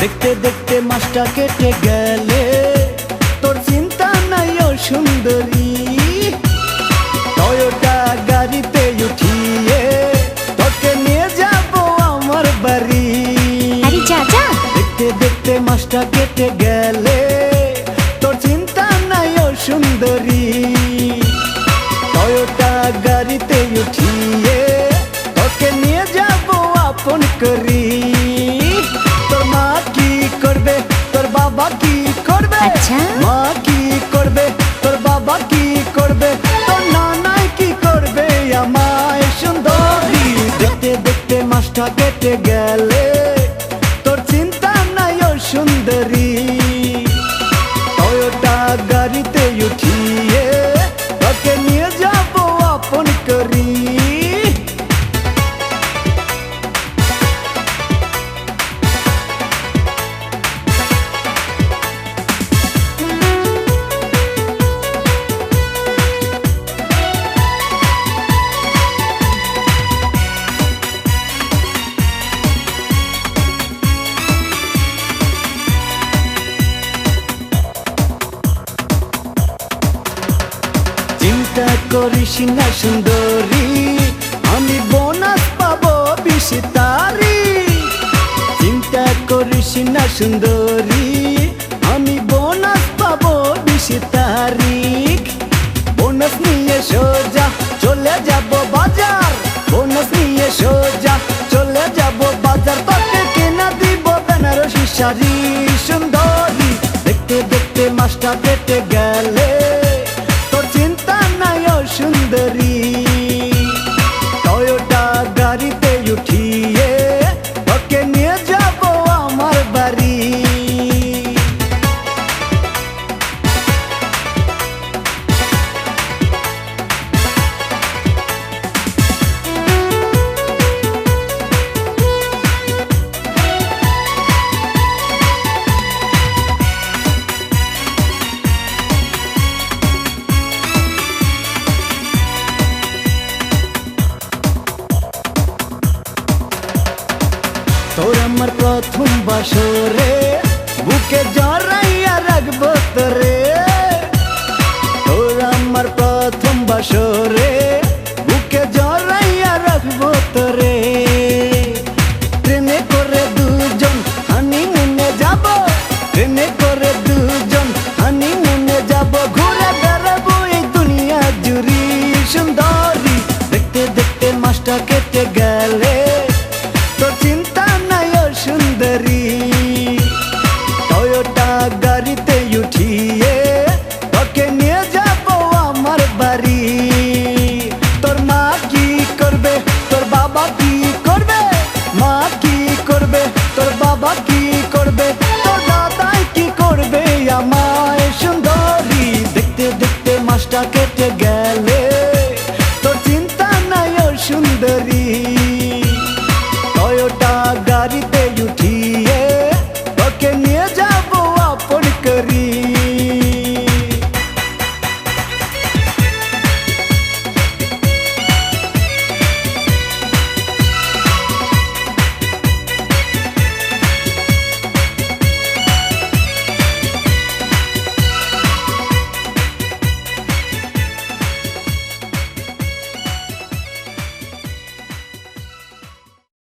মাসটা কেটে গেলে তোর চিন্তা নাই ও সুন্দরী। টয়োটা গাড়িতে উঠিয়ে তোকে নিয়ে যাব আমার বাড়ি। দেখতে দেখতে মাসটা কেটে গেলে তোর চিন্তা নাই ও সুন্দরী। টয়োটা গাড়িতে আচ্ছা। মা কি করবে? তোর বাবা কি করবে? তোর নানাই কি করবে? আমায় সুন্দরী দেখতে দেখতে মাসটা কেটে গেলে। চিন্তা করিস না সুন্দরী, আমি বোনাস পাবো বিশ তারিখ চিন্তা করিস না সুন্দরী, আমি বোনাস পাবো বিশ তারিখ বোনাস নিয়ে সোজা চলে যাব বাজার। বোনাস নিয়ে সোজা চলে যাব বাজার। তোকে কেনা দিব বেনারসি শাড়ি। সুন্দরী, দেখতে দেখতে মাস্টার কেটে গেলে তোর আমার প্রথম বাসরে বুকে জড়াইয়া রাখব তোরে। dării